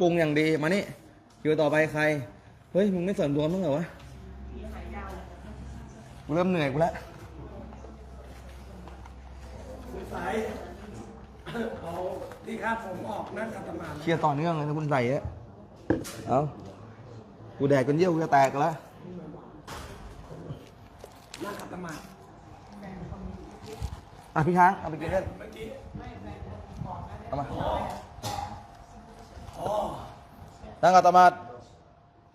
ปรุงอย่างดีมานี่คิวต่อไปใคร เฮ้ย มึงไม่เสริมดวงบ้างเหรอวะกูเริ่มเหนื่อยกูแล้วสายเอาที่ครับผมออกนั่งกัตมาเคลียร์ต่อเนื่องเลยนะคุณใส่อะเอากูแดกจนเยี่ยวกูจะแตกแล้วนั่งกัตมาอะพี่ช้างเอาไปกินเล่นเมื่อกี้เอามาอ๋อ นั่งอัตมาด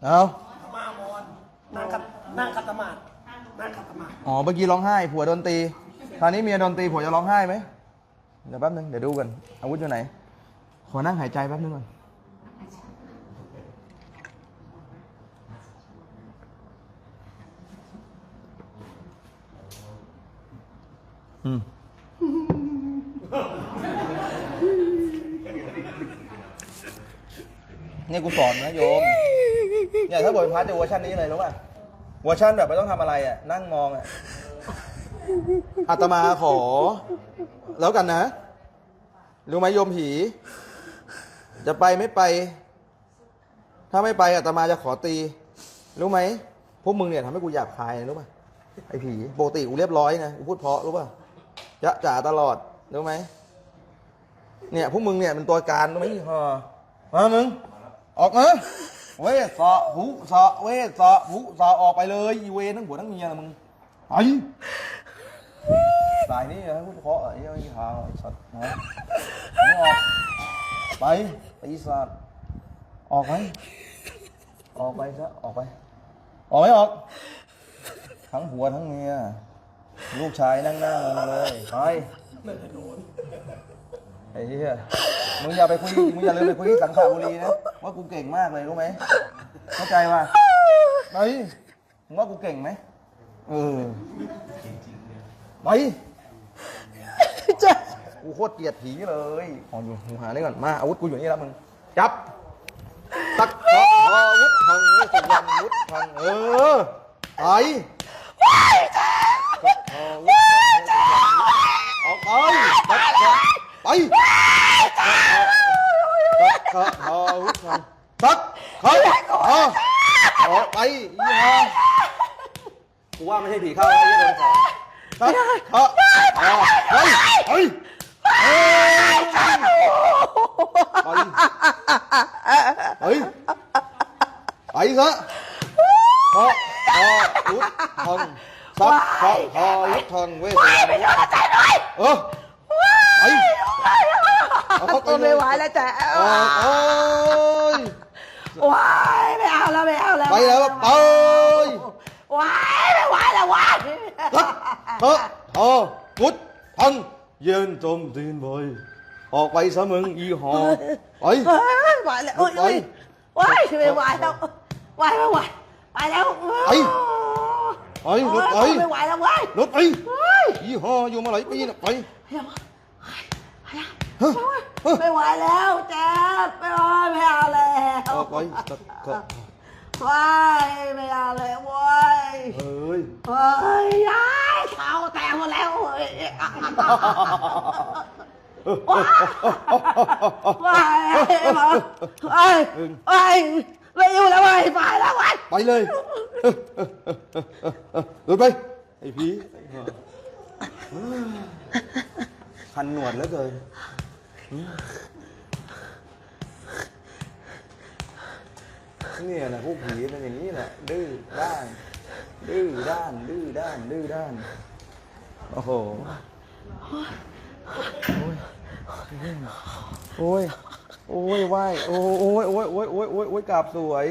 เอามามอนนั่งกัตนั่งกัตมานั่งกัตมาอ๋อเมื่อกี้ร้องไห้ผัวโดนตีคราวนี้เมียโดนตีผัวจะร้องไห้ไหมเดี๋ยวแป๊บนึงเดี๋ยวดูกันอาวุธอยู่ไหน ขอนั่งหายใจแป๊บนึงก่อนอืม นี่ยกูสอนนะโยมเนี่ยถ้าบทพาร์ทจะเวอร์ชันนี้เลยรู้ป่ะเวอร์ชันแบบไม่ต้องทำอะไรอะนั่งมองอะอาตมาขอ แล้วกันนะ รู้ไหมโยมผี จะไปไม่ไป ถ้าไม่ไปอาตมาจะขอตี รู้ไหมพวกมึงเนี่ยทำให้กูหยาบคายนะรู้ป่ะไอ้ผีปกติกูเรียบร้อยนะกูพูดเพราะรู้ป่ะจะจ่าตลอดรู้ไหมเนี่ยพวกมึงเนี่ยเป็นตัวการรู้ไหมฮะมามึง ออกมาเวสสะหุสะเวสสะหุสะออกไปเลยอีเวรทั้งผัวทั้งเมียนะมึงไปสายนี้นะพูดเพราะไอ้ไอ้หาไอ้สัตว์นะมึงออกไปปีศาจออกไหมออกไปซะออกไป ออกไหมออก ทั้งผัวทั้งเมียลูกชายนั่งหน้างงเลยไป ไอ้เหี้ยมึงอย่าไปคุยมึงอย่าลืมไปคุยที่สังขบุรีนะว่ากูเก่งมากเลยรู้ไหมเข้าใจป่ะไปมึงว่ากูเก่งไหมเออไปกูโคตรเกลียดผีเลยขออยู่หูหานี่ก่อนมาอาวุธกูอยู่นี่แล้วมึงจับตักขะอาวุธทังเวสวรรณวุธทังเออไปตักขะอาวุธทังเวสวรรณออกไปตักขะไปตักขะอาวุธทังตักขะอาออกไปอีห่ากูว่าไม่ใช่ผีเข้าแล้วยี่โดนของตักขะอาไปไปเอ้ยไป เฮ้ย ไปซะพระพอยุทธังสัพพะพอยุทธังเวสสันเออไปเอาเข้าไปทนเลไม่ยไหวแล้วจ้ะออกโอ้ยว้ายไม่เอาแล้วไม่เอาแล้วไปแล้วไปว้ายไม่ไหวแล้วว้ายสัพพะพอยุทธังยืนจมตีนบอยออกไปซะมึงอีหอไปเฮ้ยไหวแล้วโอ้ยไปโอ้ยว้ายไม่ไหวแล้ว ไหวไม่ไหวไปแล้วไปไปรถไปโอ้ยไม่ไหวแล้วว้ายรถไปอีหออยู่มาหลายปีน่ะไปไม่ไหวแล้วเจ็บไม่ไหวไม่เอาแล้วออกไปตักขะว้ายไม่เอาเลยเว้ยเฮ้ยเฮ้ยยายเท้าแตกหมดแล้วเฮ้ยว้ายมาเอ้ยเอ้ย ไม่อยู่แล้วเว้ไปแล้วเว้ไปเลยรถไป ไอ้ผีคันหนวดแล้วเกินเนี่ยนะพวกผีเป็นอย่างนี้แหละ ดื้อด้าน ดื้อด้าน ดื้อด้าน ดื้อด้าน โอ้โห โอ้ย โอ้ย ไหวโอ้ยโอ้ยโอ้ยโอ้ยโอ้ยโอ้ยโอ้ยกราบสวย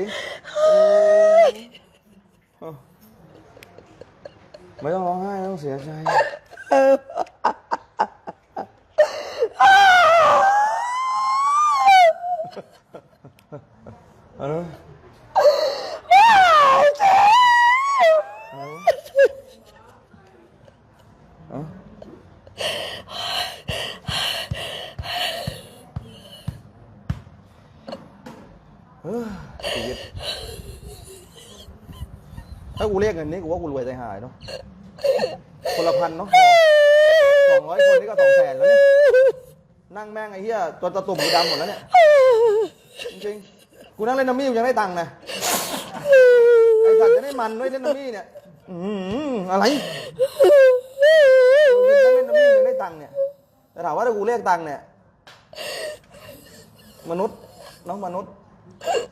โอ้ยไม่ต้องร้องไห้ไม่ต้องเสียใจเอาเลยเอ ชีวิตถ้ากูเรียกเงินนี้กูว่ากูรวยใจหายเนาะคนละพันเนาะสองร้อยคนนี่ก็สองแสนแล้วเนี่ยนั่งแม่งไอ้เหี้ยจนตะตุ่มกูดำหมดแล้วเนี่ยจริงๆกูนั่งเล่นน้ำมี่ยังได้ตังค์นะไอสัตว์จะได้มันด้วยเล่นน้ำมี่เนี่ยอืมอะไรกูนั่งเล่นน้ำมี่ยังได้ตังค์เนี่ยแต่ถามว่าถ้ากูเรียกตังค์เนี่ย มนุษย์น้องมนุษย์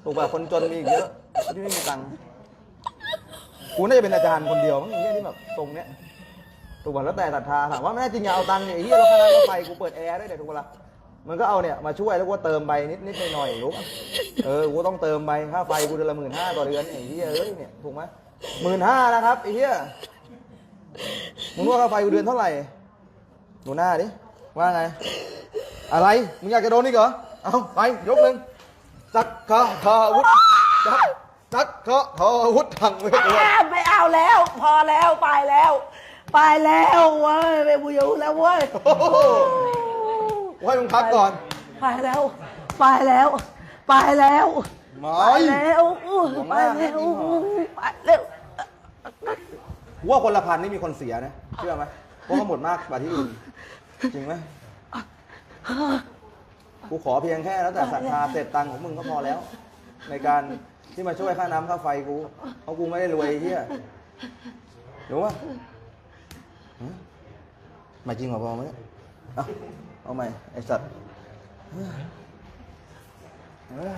ถูกป่ะคนจนมีอีกเยอะที่ไม่มีตังค์กูน่าจะเป็นอาจารย์คนเดียวมั้งไอ้เหี้ยที่แบบตรงเนี้ยถูกป่ะแล้วแต่ศรัทธาถามว่าไม่น่จริงอย่าเอาตังค์เนี่ยไอ้เหี้ยเราคณะรถไฟกูเปิดแอร์ได้เลยถูกป่ะล่ะมันก็เอาเนี่ยมาช่วยแล้วกูก็เติมไปนิดนิดหน่อยหน่อยๆรู้ป่ะเออกูต้องเติมไปค่าไฟกูเดือนละหมื่นห้าต่อเดือนไอ้เหี้ยเอ้ยเนี่ยถูกไหมหมื่นห้านะครับไอ้เหี้ยมึงว่าค่าไฟกูเดือนเท่าไหร่หนูหน้าดิว่าไง อะไรมึงอยากจะโดนอีกเหรอเอาไปยกหนึ่ง จักขะทาวุธจักจักขะทาวุธทางเวทด้วยอ่าไม่เอาแล้ว พอแล้วไปแล้ว ไปแล้วเว้ยไม่บูยูแล้วเว้ยโอ้โหไว้มึงพักก่อน ไปแล้ว ไปแล้ว ไปแล้วไม่ ไปแล้วอู้ไปแล้วอู้ไปแล้วกูว่าคนละพันนี่มีคนเสียนะ เชื่อไหมเพราะเขาหมดมากกว่าที่อื่น จริงไหม กูขอเพียงแค่แล้วแต่ศรัทธาเสร็จตังค์ของมึงก็พอแล้ว ในการที่มาช่วยค่าน้ำค่าไฟกูเพราะกูไม่ได้รวยไอ้เฮียรู้ป่ะหึมาจริงเหรอพอไหมเนี่ยเอาเอาใหม่ไอ้สัตว์เฮ้ยเฮ้ย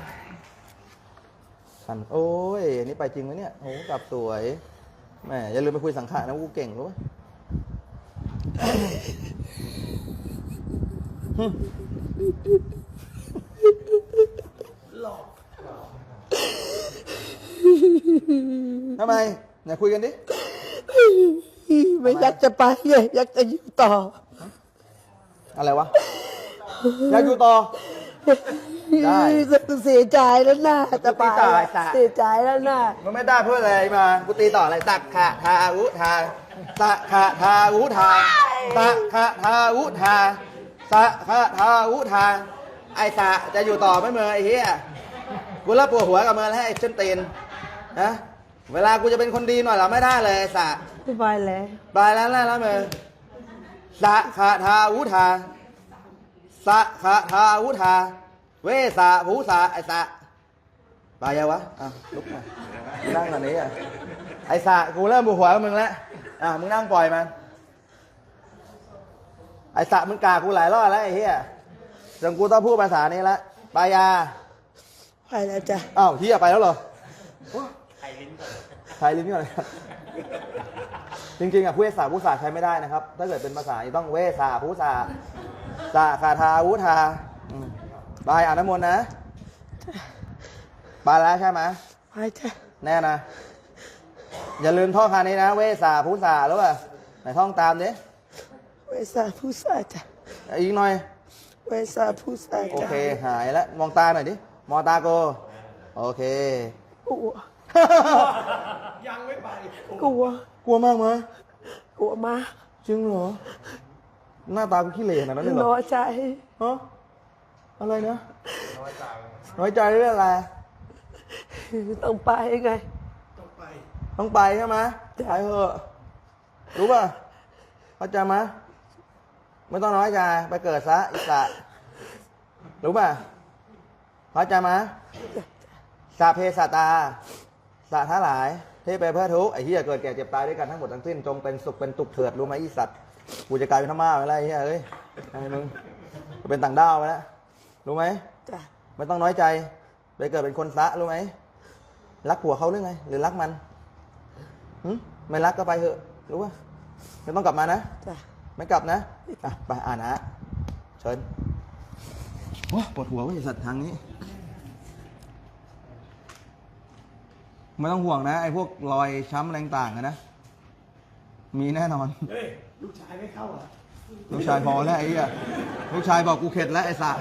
สั่นโอ้ยอันนี้ไปจริงไหมเนี่ยโหกลับสวยแหมอย่าลืมไปคุยสังขารนะกูเก่งรู้ป่ะหลอก ทำไมไหนคุยกันดิ ไม่อยากจะไปไงอยากจะอยู่ต่อ อะไรวะ อยากอยู่ต่อ ได้เสียใจแล้วนะจะไปตีตายซะเสียใจแล้วนะมันไม่ได้เพื่ออะไรมากูตีต่ออะไรตักขะทาวุธาตะขะทาวุธาตะขะทาวุธาตะขะทาวุธาไอ้สะจะอยู่ต่อไหม่เมื่อไอ้เหี้ยกูเลิกปวดหัวกับมึงแล้วไอ้เส้นตีน นะเวลากูจะเป็นคนดีหน่อยเราไม่ได้เลยไอ้สะไม่ไปแล้วไปแล้วแล้วแล้วมึงสะขะทาวุธาสะขะทาวุธา เวสะภูสะไอสะไปยังวะอะลุกมานั่งอันนี้อะไอสะกูเริ่มบูหัวกับมึงแล้วอะมึงนั่งปล่อยมันไอสะมึงกากูหลายรอบแล้วไอ้เหี้ยจนกูต้องพูดภาษานี้แล้วปายา ไปแล้วจ้ะอ้าวเฮียไปแล้วเหรอ ไทยลิ้นก่อนไทยลิ้นก่อนครับ จริงๆอะผู้เวสาผู้สาใช้ไม่ได้นะครับ ถ้าเกิดเป็นภาษาต้องเวสาผู้สาสาคาทาวุธาอืมบายอ่านน้ำมนต์นะบายแล้วใช่ไหมไปจ้ะแน่นะ อย่าลืมท่องคานี้นะ เวสาผู้สาแล้วป่ะไหนท่องตามดิเวสาผู้สาจ้ะอีกหน่อยเวสาผู้สาโอจ้ะเคหายแล้วมองตาหน่อยดิมองตาโก โอเคกลัว ยังไม่ไปกลัว กลัวมากมั้ยกลัวมากจริงเหรอ หน้าตากูขี้เหร่ขนาดนั้นเลยเหรน้ออยใจ ฮะอะไรนะ น้อยใจน้อยใจเรื่องอะไร ต้องไปไง ต้องไป ต้องไปใช่ไหมไปเถอะ รู้ป่ะเข้าใจไหมไม่ต้องน้อยใจ ไปเกิดซะอิสระรู้ป่ะเข้าใจไหมสาเพสตา สาทั้งหลายที่ไปเพื่อทุกข์ไอ้เหี้ยเกิดแก่เจ็บตายด้วยกันทั้งหมดทั้งสิ้นจงเป็นสุขเป็นตุกเถิดรู้ไหมอีสัตว์กูจะกลายเป็นธรรมาไปแล้วไอ้เหี้ยเอ้ยไอ้มึงกูเป็นต่างด้าวไปแล้วรู้ไหมจ้ะไม่ต้องน้อยใจ ไปเกิดเป็นคนซะรู้ไหมรักผัวเขาหรือไง หรือรักมันหึไม่รักก็ไปเถอะ รู้ป่ะไม่ต้องกลับมานะจ้ะไม่กลับนะอะไปอ่านนะเชิญว้าปวดหัวเว้ยสัตว์ทางนี้ ไม่ต้องห่วงนะไอ้พวกรอยช้ำอะไรต่างๆอะนะ มีแน่นอน เฮ้ย ลูกชายไม่เข้าเหรอลูกชายพอแล้วไอ้เหี้ยลูกชายบอกกูเข็ดแล้วไอ้สัส